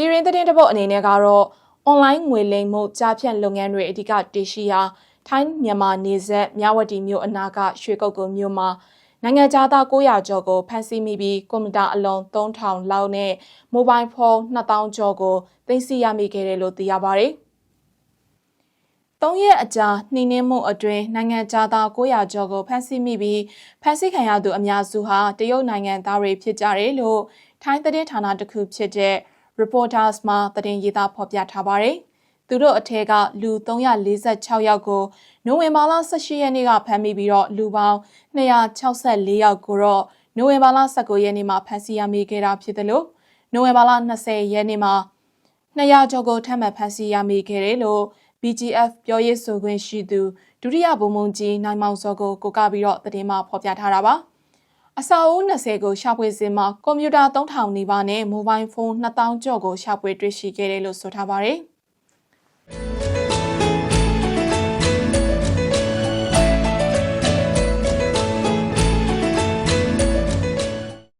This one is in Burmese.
ပြည်ရင်းသတင်းတစ်ပုတ်အနေနဲ့ကတော့အွန်လိုင်းငွေလိမ်မှုကြားဖြတ်လုပ်ငန်းတွေအဓိကတည်ရှိရာထိုင်းမြန်မာနေဆက်မြဝတီမြို့အနာကရွှေကုတ်ကုန်းမြို့မှာနိုင်ငံသား900ကျော်ကိုဖမ်းဆီးမိပြီးကွန်ပျူတာအလုံး3000လောက်နဲ့မိုဘိုင်းဖုန်း2000ကျော်ကိုသိမ်းဆည်းရမိခဲ့တယ်လို့သိရပါတယ်။သုံးရက်အကြာနှိမ့်နှင်းမှုအတွင်းနိုင်ငံသား900ကျော်ကိုဖမ်းဆီးမိပြီးဖမ်းဆီးခံရသူအများစုဟာတရုတ်နိုင်ငံသားတွေဖြစ်ကြတယ်လို့ထိုင်းသတင်းဌာနတစ်ခုဖြစ်တဲ့ Reporters မှာသတင်းရေးသားဖော်ပြထားပါတယ်။သူတို့အထက်ကလူ346ယောက်ကိုနိုဝင်ဘာလ18ရက်နေ့ကဖမ်းမိပြီးတော့လူပေါင်း264ယောက်ကိုတော့နိုဝင်ဘာလ19ရက်နေ့မှာဖမ်းဆီးရမိခဲ့တာဖြစ်တယ်လို့နိုဝင်ဘာလ20ရက်နေ့မှာ200ကျော်ကိုထပ်မံဖမ်းဆီးရမိခဲ့တယ်လို့ BGF ပြောရေးဆိုခွင့်ရှိသူဒုတိယဗိုလ်မှူးကြီးနိုင်မောင်စောကိုကိုကပြီးတော့သတင်းမှဖော်ပြထားတာပါ အစာအုပ်20ကိုရှာဖွေစင်မှာကွန်ပျူတာ3000နီးပါးနဲ့မိုဘိုင်းဖုန်း2000ကျော်ကိုရှာဖွေတွေ့ရှိခဲ့တယ်လို့ဆိုထားပါတယ်